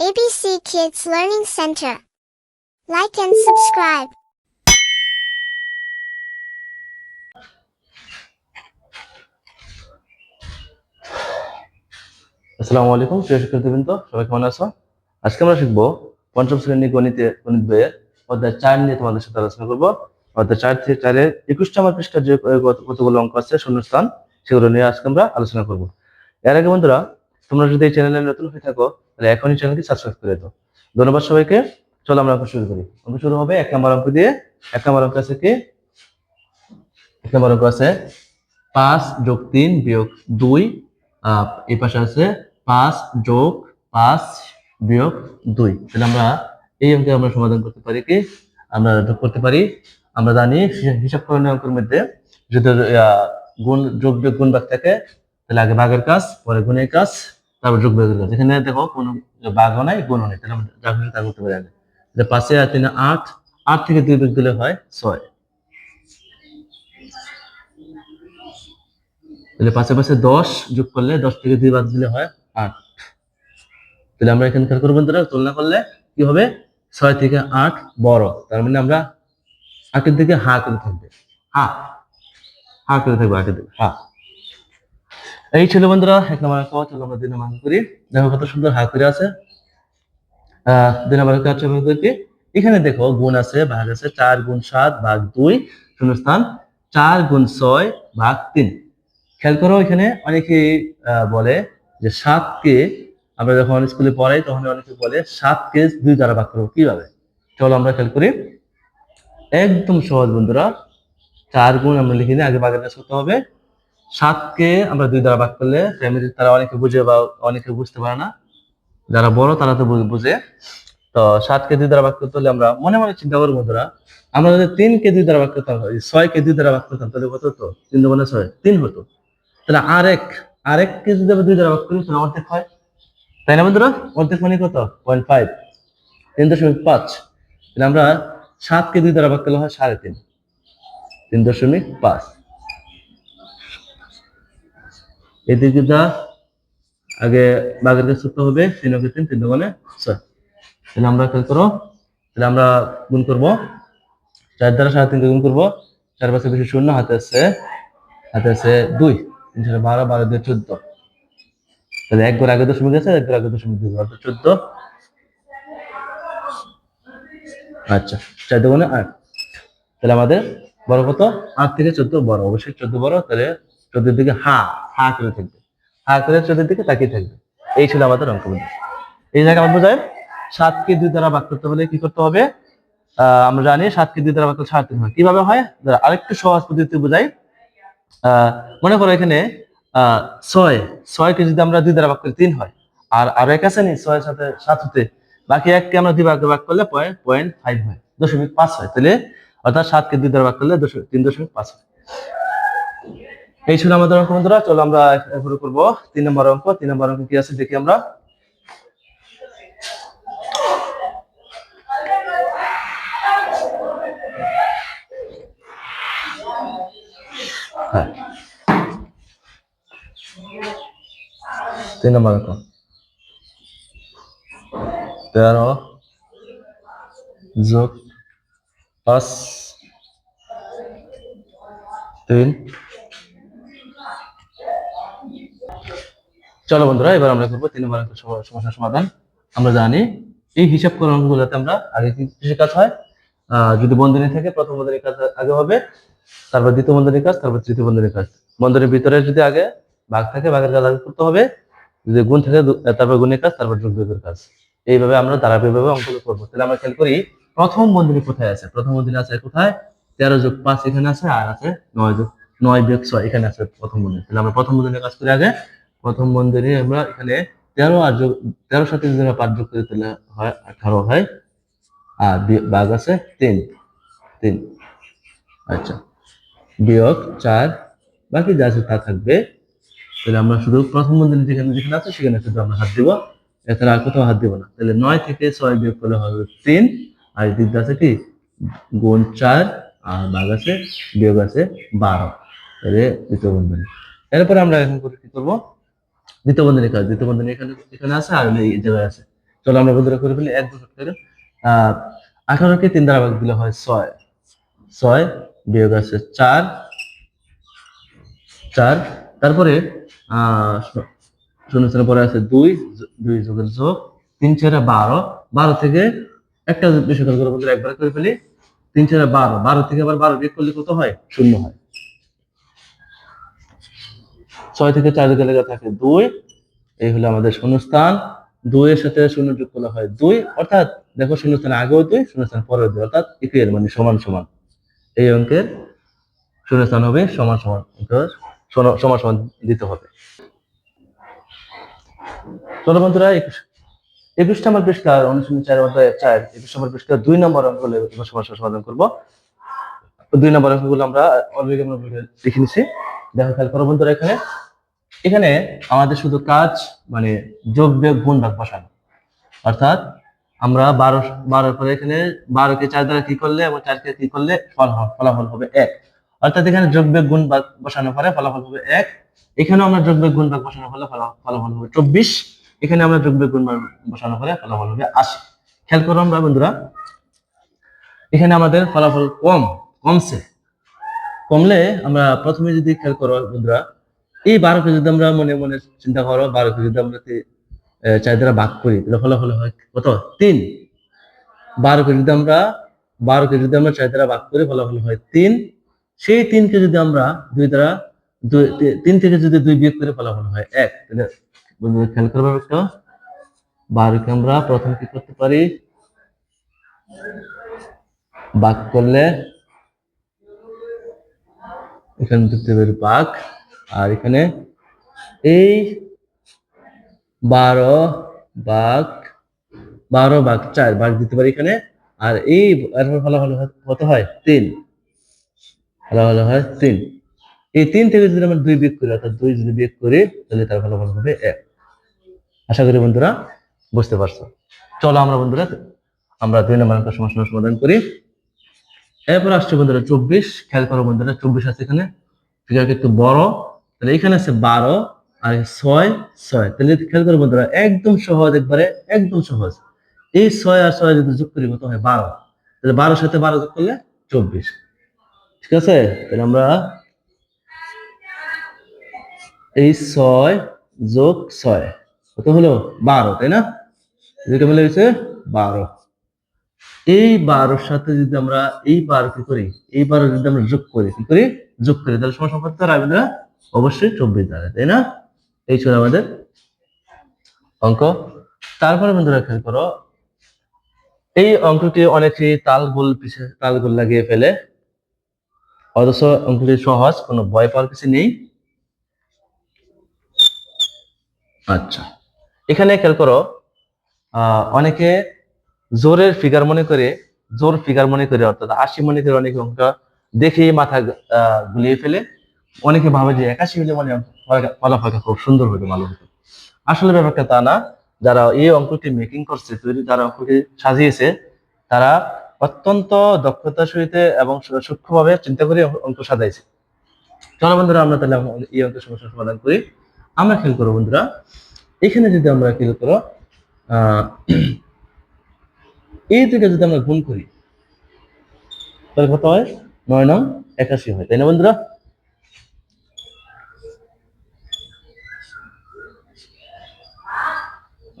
ABC Kids Learning Center. Like and subscribe. আসসালামু আলাইকুম, প্রিয় শিক্ষার্থীবৃন্দ, সবাই কেমন আছো আজকে আমরা শিখব পঞ্চম শ্রেণি গণিতে গণিত বইয়ের অধ্যায় চার নিয়ে তোমাদের সাথে আলোচনা করব অধ্যায় চার থেকে চারের একুশটা আমার পৃষ্ঠার যে কত- কতগুলো অঙ্ক আছে, শূন্যস্থান, সেগুলো নিয়ে আজকে আমরা আলোচনা করব এর আগে বন্ধুরা, তোমরা যদি এই চ্যানেলে নতুন হয়ে থাকো তাহলে এখনই চ্যানেলটি সাবস্ক্রাইব করে দাও। ধন্যবাদ সবাইকে। চলো আমরা অঙ্ক শুরু করি। অঙ্ক শুরু হবে এক নম্বর অঙ্ক দিয়ে। এক নম্বর অঙ্ক আছে কি? এক নম্বর অঙ্ক আছে পাঁচ যোগ তিন বিয়োগ দুই। এই পাশে আছে পাঁচ যোগ পাঁচ বিয়োগ দুই। তাহলে আমরা এই অঙ্কে আমরা সমাধান করতে পারি কি? আমরা যোগ করতে পারি। আমরা জানি হিসাব করণীয় অঙ্কের মধ্যে যদি গুণ যোগ বিয়োগ গুণ ভাগ থাকে, তাহলে আগে ভাগের কাজ, পরে গুণের কাজ। তারপর যোগ বিয়োগের কাজ এখানে দেখো কোনো ভাগও নাই গুণও নেই। তাহলে আমরা তা করতে পারি আগে। তাহলে পাঁচে আর তিনে আট আট থেকে দুই বিয়োগ দিলে হয় ছয়। তাহলে পাশে পাশে দশ যোগ করলে দশ থেকে দুই বাদ দিলে হয় আট। তাহলে আমরা এখানে খেয়াল করব বন্ধুরা, তুলনা করলে কি হবে? ছয় থেকে আট বড়। তার মানে আমরা আটের দিকে হা করে থাকবে। হা। হা করে থাকবে আটের দিকে। হা। এই ছিল বন্ধুরা, এক নম্বর চলো আমরা দুই অঙ্ক করি। দেখো কত সুন্দর হা করে আছে। দুই নম্বর অঙ্ক আছে আমরা করি। কি? এখানে দেখো গুণ আছে, ভাগ আছে, চার গুণ সাত ভাগ দুই শূন্যস্থান চার গুণ ছয় ভাগ তিন। খেয়াল করো এখানে অনেকে বলে যে সাতকে আমরা যখন স্কুলে পড়াই, তখন অনেকে বলে সাতকে দুই দ্বারা ভাগ করব। কীভাবে? চলো আমরা খেয়াল করি। একদম সহজ বন্ধুরা, চার গুণ আমরা লিখে নিই, আগে বাগের কাজ করতে হবে। সাতকে আমরা দুই দ্বারা ভাগ করলে ফ্যামিলির তারা অনেকে বুঝে বা অনেকে বুঝতে পারে না। যারা বড় তারা তো বুঝে তো সাতকে দুই দ্বারা ভাগ করতে হলে আমরা মনে মনে চিন্তা করব বন্ধুরা, আমরা যদি তিনকে দুই দ্বারা ভাগ করতাম ছয় কে দুই দ্বারা ভাগ করতাম, তাহলে কত হতো? তিন মানে ছয়, তিন হতো। তাহলে আরেক, আরেককে যদি দুই দ্বারা ভাগ করি, তাহলে অর্ধেক হয়। তাই না বন্ধুরা? অর্ধেক মানে কত? পয়েন্ট ফাইভ তিন দশমিক পাঁচ। তাহলে আমরা সাতকে দুই দ্বারা ভাগ করলে হয় সাড়ে তিন। তিন দশমিক পাঁচ। এদিকে আগে বাঘের কাছে করতে হবে, তিন অঙ্কে তিন তিন দোকানে তাহলে আমরা খেয়াল করো, তাহলে আমরা গুণ করব, চার দ্বারা সাড়ে তিনকে গুণ করব, চার পাশে বেশি শূন্য, হাতে আছে হাতে আছে দুই, তিন চারে বারো বারো দুই চোদ্দ। তাহলে এক ঘর আগে দশমিক আছে, এক ঘর আগে দশমিক দুই ঘর চোদ্দ। আচ্ছা চার দোকানে আট। তাহলে আমাদের বড় কত? আট থেকে চোদ্দ বড়, অবশ্যই চোদ্দ বড়, তাহলে চোদ্দের দিকে হা। হা করে থাকবে। হা করে চোদ্দের দিকে তাকিয়ে থাকবে। এই ছিল আমাদের অঙ্ক এই জায়গায় আমার বোঝায় সাতকে দুই দ্বারা ভাগ করতে হলে কি করতে হবে? আমরা জানি সাতকে দুই দ্বারা ভাগ সাড়ে হয়। কীভাবে হয়? আরেকটু সহজ পদ্ধতি বোঝাই। মনে করো এখানে আহ, ছয় ছয়কে যদি আমরা দুই দ্বারা ভাগ করি তিন হয়। আর আরও এক আছে নি? ছয়ের সাথে সাত হতে। বাকি এককে আমরা দুই ভাগে ভাগ করলে পয়েন্ট ফাইভ হয় দশমিক পাঁচ হয়। তাহলে অর্থাৎ সাতকে দুই দ্বারা ভাগ করলে দশমিক তিন দশমিক পাঁচ হয়। এই ছিল আমাদের অঙ্ক, বন্ধুরা। চলো আমরা এরপরে করব। তিন নম্বর অঙ্ক, তিন নম্বর অঙ্ক কি আছে দেখি আমরা। হ্যাঁ। তিন নম্বর অঙ্ক। তেরো যোগ পাঁচ তিন চলো বন্ধুরা, এবার আমরা করব তিন নম্বর অঙ্কের সমস্যার সমাধান। আমরা জানি, এই হিসাব করার অঙ্কগুলোতে আমরা আগে কিসের কাজ হয়? যদি বন্ধনী থাকে, প্রথম বন্ধনীর কাজ আগে হবে, তারপর দ্বিতীয় বন্ধনীর কাজ, তারপর তৃতীয় বন্ধনীর কাজ। বন্ধনীর ভিতরে যদি আগে ভাগ থাকে, ভাগের কাজ আগে করতে হবে। যদি গুণ থাকে তারপর গুণের কাজ, তারপর যোগ বিয়োগের কাজ। এইভাবে আমরা ধারাবাহিকভাবে অঙ্কগুলো করব। তাহলে আমরা খেয়াল করি, প্রথম বন্ধনী কোথায় আছে? প্রথম বন্ধনী আছে কোথায়? তেরো যোগ পাঁচ এখানে আছে, আর আছে নয় যোগ নয় বিয়োগ ছয় এখানে আছে প্রথম বন্ধনী। তাহলে আমরা প্রথম বন্ধনীর কাজ করি আগে। প্রথম বন্ধনী আমরা এখানে তেরো আর যোগ তেরোর সাথে যদি আমরা পাঁচ যোগ করি তাহলে হয় আঠারো, হয় আর বি- ভাগ আছে তিন তিন। আচ্ছা। বিয়োগ চার, বাকি যা আছে তা থাকবে। তাহলে আমরা শুধু প্রথম বন্ধনী যেখানে যেখানে আছে সেখানে শুধু আমরা হাত দিব। এছাড়া আর কোথাও হাত দিব না। তাহলে নয় থেকে ছয় বিয়োগ করলে হবে তিন। আর এদিকে আছে কি? গুণ চার, আর ভাগ আছে, বিয়োগ আছে বারো। তাহলে দ্বিতীয় বন্ধনী এরপরে আমরা এখন করে কি করব? দ্বিতীয় দ্বিতীয় এখানে এখানে আছে আর এই জায়গায় আছে। চলো আমরা বন্ধুরা করে ফেলি, এক আঠারোকে তিন দ্বারা ভাগ দিলে হয় ছয়। ছয় বিয়োগ আছে চার চার। তারপরে শূন্য শূন্য পরে আছে দুই দুই যোগের যোগ, তিন চারে বারো। বারো থেকে একটা বেশি করে একবার করে ফেলি। তিন চারে বারো বারো থেকে আবার বারো বিয়োগ করলে কত হয়? শূন্য হয়। ছয় থেকে চার লেগে থাকে দুই। এই হলো আমাদের শূন্যস্থান। দুইয়ের সাথে শূন্য যোগ করলে হয় দুই। অর্থাৎ দেখো শূন্যস্থান আগেও দুই, শূন্যস্থান পরেও দুই। অর্থাৎ ইকুয়াল মানে সমান সমান। এই অঙ্কের শূন্যস্থান হবে সমান সমান অঙ্ক সমান সমান দিতে হবে। চলো বন্ধুরা, একুশ নম্বর পৃষ্ঠার অনুশীলন চার অধ্যায় চার। একুশ নম্বর পৃষ্ঠার দুই নম্বর অঙ্কগুলো এবার সমস্যার সমাধান করব। দুই নম্বর অঙ্কগুলো আমরা অলরেডি আমরা লিখে নিছি। দেখো খেয়াল করো বন্ধুরা এখানে এখানে আমাদের শুধু কাজ মানে যোগ গুণ ভাগ বসানো। অর্থাৎ আমরা বারো বারোর পরে এখানে বারোকে চার দ্বারা কি করলে এবং চারকে কি করলে ফলাফল ফলাফল হবে এক। অর্থাৎ এখানে যোগ গুণ ভাগ বসানোর পরে ফলাফল হবে এক। এখানেও আমরা যোগ গুণ ভাগ বসানোর ফলে ফলা- ফলাফল হবে চব্বিশ। এখানে আমরা যোগ বিয়োগ গুণ ভাগ বসানোর পরে ফলাফল হবে আশি। খেয়াল করো আমরা, বন্ধুরা। এখানে আমাদের ফলাফল কম, কমছে। কমলে আমরা প্রথমে যদি খেয়াল করো, বন্ধুরা এই বারোকে যদি আমরা মনে মনে চিন্তা করো, বারোকে যদি আমরা দ্বারা ভাগ করি, তাহলে ফলাফল হয় কত? তিন। বারোকে যদি আমরা বারো বারোকে যদি আমরা দ্বারা ভাগ করি, ফলাফল হয় তিন। সেই তিনকে যদি আমরা দুই দ্বারা, দুই তিন থেকে যদি দুই বিয়োগ করে, ফলাফল হয় এক। তাহলে খেয়াল করব একটা বারোকে আমরা প্রথম কি করতে পারি? ভাগ করলে এখানে ভাগ। আর এখানে এই বারো বাঘ বারো বাঘ চার বাঘ দিতে পারি এখানে। আর এই ফলাফল হয়- কত হয়? তিন। ফলাফল হয় তিন। এই তিন থেকে যদি আমরা দুই বিয়োগ করি, অর্থাৎ দুই যদি বিয়োগ করি, তাহলে তার ফলাফল হবে এক। আশা করি বন্ধুরা বুঝতে পারছ। চলো আমরা বন্ধুরা, আমরা দুই নম্বর অঙ্কের সমস্যার সমাধান করি। এরপর আসছে বন্ধুরা চব্বিশ। খেয়াল করো বন্ধুরা, চব্বিশ আছে এখানে। ফিগারটা একটু বড়। তাহলে এখানে আছে বারো আর ছয় ছয়। তাহলে খেয়াল করো বন্ধুরা, একদম সহজ একবারে, একদম সহজ। এই ছয় আর ছয় যদি যোগ করি, কত হয়? বারো। তাহলে বারোর সাথে বারো যোগ করলে চব্বিশ। ঠিক আছে? তাহলে আমরা এই ছয় যোগ ছয়, কত হলো? বারো, তাই না? যেটা মিলে গেছে বারো। এই বারোর সাথে যদি আমরা এই বারো কি করি, এই বারো যদি আমরা যোগ করি, কি করি? যোগ করি। তাহলে সময় সম্পর্ক আমরা অবশ্যই চব্বিশ দাঁড়ায়, তাই না? এই ছিল আমাদের অঙ্ক। তারপরে বন্ধুরা খেয়াল করো, এই অঙ্কটি অনেকে তালগোল পিছিয়ে তালগোল লাগিয়ে ফেলে। অথচ অঙ্কটি সহজ, কোনো ভয় পাওয়ার কিছু নেই। আচ্ছা এখানে খেয়াল করো অনেকে জোরের ফিগার মনে করে, জোর ফিগার মনে করে, অর্থাৎ আশি মনে করে অনেকে অঙ্ক দেখে মাথা গুলিয়ে ফেলে। অনেকে ভাবে যে একাশি হলে মানে ফলা- ফলাফলটা খুব সুন্দর হবে ভালো হতো আসলে ব্যাপারটা তা না। যারা এই অঙ্কটি মেকিং করছে তৈরি যারা অঙ্কটি সাজিয়েছে, তারা অত্যন্ত দক্ষতার সহিত এবং সূক্ষ্মভাবে চিন্তা করে অঙ্ক- অঙ্ক সাজাইছে। চলো বন্ধুরা, আমরা তাহলে এই অঙ্কের সমস্যার সমাধান করি। আমরা খেয়াল করব বন্ধুরা, এখানে যদি আমরা খেয়াল করো এই দুইটা যদি আমরা গুণ করি, তাহলে কত হয়? নয় নং একাশি হয়, তাই না বন্ধুরা?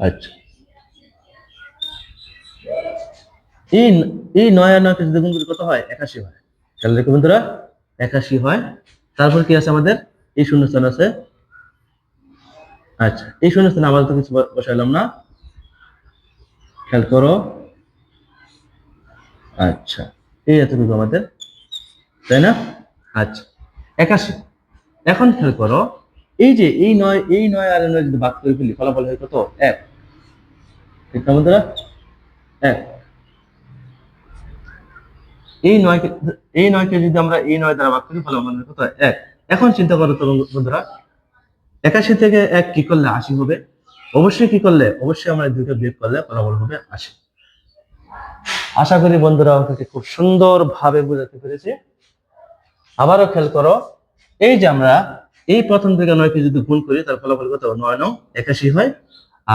আচ্ছা। এই এই নয় আর নয়কে যদি গুণ কত হয়, একাশি হয়। তাহলে দেখো বন্ধুরা, একাশি হয়। তারপর কি আছে আমাদের? এই শূন্যস্থান আছে। আচ্ছা এই শূন্যস্থানে আবার তো কিছু বসাইলাম না। খেয়াল করো। আচ্ছা এই এতটুকু আমাদের। তাই না? আচ্ছা একাশি। এখন খেয়াল করো, এই যে এই নয় এই নয় আর নয় যদি ভাগ করে ফেলি, ফলাফল হয় কত? এক। ঠিক বন্ধুরা? এক এই নয়কে এই নয়কে যদি আমরা এই নয় দ্বারা ভাগ করি হয় কত এক। এখন চিন্তা করো তো বন্ধুরা, একাশি থেকে এক কি করলে আশি হবে? অবশ্যই কি করলে? অবশ্যই আমরা এই বিয়োগ করলে ফলাফল হবে আশি। আশা করি বন্ধুরা অঙ্ককে খুব সুন্দর ভাবে বোঝাতে পেরেছি। আবারও খেয়াল করো, এই যে আমরা এই প্রথম থেকে নয়কে যদি গুণ করি, তার ফলাফল কত? নয় নং একাশি হয়।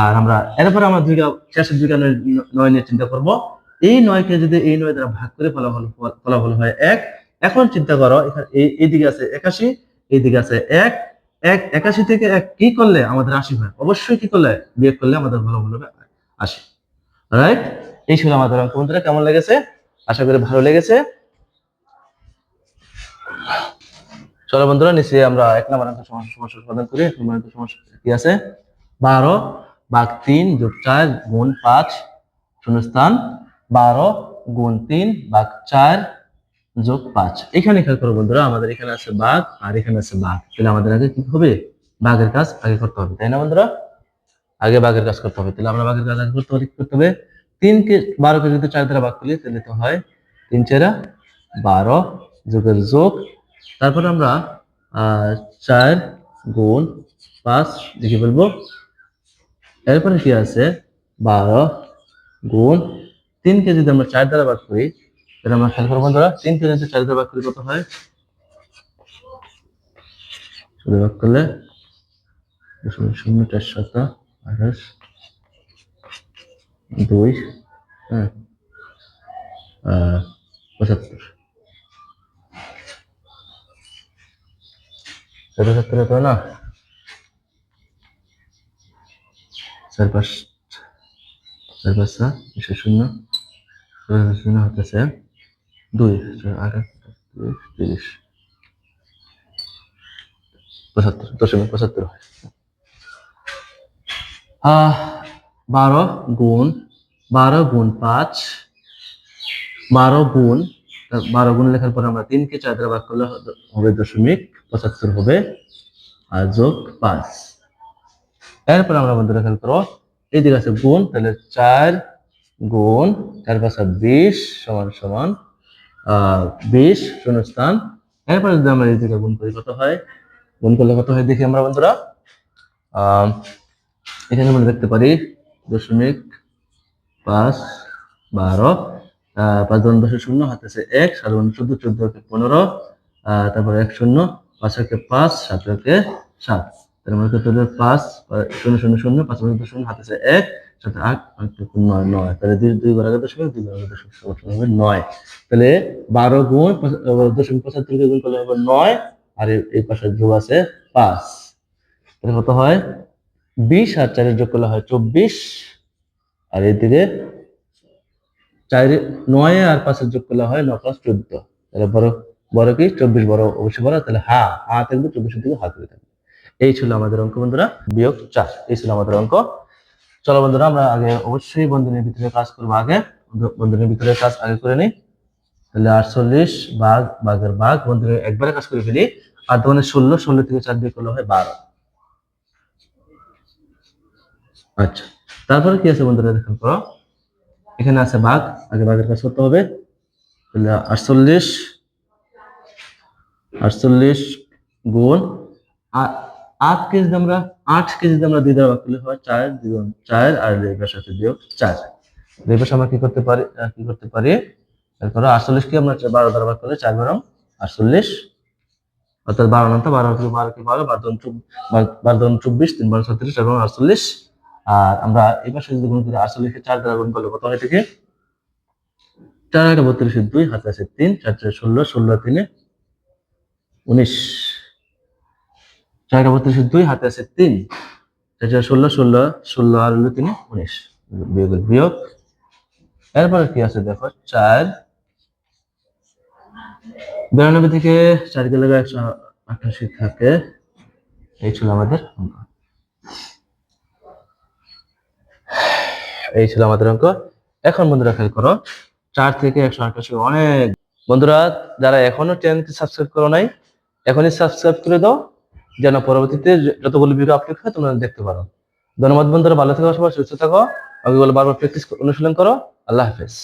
আর আমরা এরপরে আমরা দুইটা, শেষের দুইটা নয় নয় চিন্তা করব। এই নয়কে যদি এই নয় দ্বারা ভাগ করে ফলাফল ফলাফল হয় এক, এখন চিন্তা করো এই এইদিকে আছে একাশি এইদিকে আছে এক এক একাশি থেকে এক কি করলে আমাদের আশি হয়? অবশ্যই কি করলে? বিয়োগ করলে আমাদের ফলাফল হবে আশি। রাইট এই ছিল আমাদের অঙ্ক। বন্ধুরা, কেমন লেগেছে? আশা করি ভালো লেগেছে। চলো বন্ধুরা নিচে আমরা এক নম্বর অঙ্ক সমস্যা সমাধান করি। সমস্যা কি আছে? বারো। ভাগ তিন যোগ চার গুণ পাঁচ, শূন্যস্থান বারো, গুণ তিন ভাগ চার যোগ পাঁচ। এখানে খেয়াল করো বন্ধুরা, আমাদের এখানে আছে বাঘ আর এখানে আছে বাঘ তাহলে আমাদের আগে কি হবে? বাঘের কাজ আগে করতে হবে, তাই না বন্ধুরা? আগে বাঘের কাজ করতে হবে, তাহলে আমরা বাঘের কাজ আগে করতে হলে কি করতে হবে? তিনকে, বারোকে যদি চার দ্বারা ভাগ করি, তাহলে তো হয় তিন চেরা বারো যোগের যোগ। তারপরে আমরা চার গুণ পাঁচ লিখে ফেলব। এরপরে কি আছে? বারো গুণ তিনকে যদি আমরা চার দ্বারা ভাগ করি, তাহলে আমরা খেয়াল করব বন্ধুরা তিনকে যদি চার দ্বারা ভাগ করি কত হয়? ভাগ করলে দশমিক শূন্য চার শত আঠাশ দুই হ্যাঁ পঁচাত্তর। পঁচাত্তর না? চার পাঁচ চার পাঁচ শূন্য শূন্য হতেছে দুই আঠাশ তিরিশ, পঁচাত্তর দশমিক পঁচাত্তর হয়। বারো গুণ বারো গুণ পাঁচ, বারো গুণ বারো গুণ লেখার পর আমরা তিনকে চার দ্বারা ভাগ করলে হবে দশমিক পঁচাত্তর হবে, আর যোগ পাঁচ। এরপর আমরা বন্ধুরা খেয়াল করো এইদিকে আছে গুণ, তাহলে চার গুণ, চার পাঁচা বিশ সমান সমান বিশ শূন্যস্থান। এরপর যদি আমরা এইদিকে গুণ করি, কত হয়? গুণ করলে কত হয় দেখি আমরা বন্ধুরা। এখানে আমরা দেখতে পারি দশমিক পাঁচ বারো পাঁচ ধরুন দশের শূন্য হাতে আছে এক, সাত চোদ্দ চোদ্দ পনেরো তারপরে এক শূন্য, পাঁচ একে পাঁচ, সাত একে সাত। তার মানে পাঁচ শূন্য শূন্য শূন্য, পাঁচ পাঁচ শূন্য হাতে আছে এক, সাথে আট নয় নয়। তাহলে দুই বার আগে দশমিক দুই বার দশমিক সমান হবে নয়। তাহলে বারো গুণ দশমিক পঁচাত্তরকে গুণ করলে হবে নয়, আর এই- পাশে যোগ আছে পাঁচ। তাহলে কত হয়? বিশ আর চারের যোগ করলে হয় চব্বিশ, আর এদিকে চারে নয় আর পাঁচের যোগ করলে হয় নয় পাঁচ চোদ্দ। তাহলে বড় বড় কি? চব্বিশ বড়, অবশ্যই বড়। তাহলে হা হা থাকবে, চব্বিশের দিকে হাত থাকবে। এই ছিল আমাদের অঙ্ক, বন্ধুরা। বিয়োগ চার, এই ছিল আমাদের অঙ্ক। চলো বন্ধুরা, আমরা আগে অবশ্যই বন্ধনের ভিতরে কাজ করব আগে। বন্ধনের ভিতরে কাজ আগে করে নিই। তাহলে আটচল্লিশ বাঘ বাঘের বাঘ বন্ধুরা একবারে কাজ করে ফেলি। আর দোকানে ষোলো ষোলো থেকে চার দিয়ে করলে হয় বারো। আচ্ছা তারপরে কি আছে বন্ধুরা দেখুন করো এখানে আছে বাঘ আগে বাঘের কাজ করতে হবে। তাহলে আটচল্লিশ আটচল্লিশ গুণ আ- আট কেজি আমরা আট কেজি আমরা দ্বারা ভাগ করলে হয় চার দ্বিগুণ চার আর লেবার সাথে বিয়োগ চার। আমরা কি করতে পারি কি করতে পারি? তারপরে আটচল্লিশ কে আমরা বারো দ্বারা ভাগ করলে চার বারো আটচল্লিশ। অর্থাৎ বারো নটা বারো বারো কি বারো বারো বারো দুন চব্বিশ, তিন বারো ছত্রিশ, চার আটচল্লিশ। আর আমরা এই পাশে যদি গুণ করি আটচল্লিশকে চার দ্বারা গুণ করলে কত হয় থেকে চার একটা বত্রিশ দুই, হাতে আছে তিন, চার চার ষোলো ষোলো তিনে উনিশ। একটা বত্রিশ দুই, হাতে আছে তিন। চার ষোলো ষোলো ষোলো আর হলো তিনে, উনিশ। বিয়োগ বিয়োগ। এরপরে কি আছে দেখো? চার। বিরানব্বই থেকে চার গেলে একশো আঠাশি থাকে। এই ছিল আমাদের অঙ্ক। এই ছিল আমাদের অঙ্ক। এখন বন্ধুরা খেয়াল করো, চার থেকে একশো আঠাশি অনেক। বন্ধুরা, যারা এখনও চ্যানেলটি সাবস্ক্রাইব করো নাই, এখনই সাবস্ক্রাইব করে দাও। যেন পরবর্তীতে যতগুলো ভিডিও আপলোড হয় তোমরা দেখতে পারো। ধন্যবাদ বন্ধুরা, ভালো থাকো, সবাই সুস্থ থাকো। আমি বারবার প্র্যাকটিস অনুশীলন করো। আল্লাহ হাফেজ।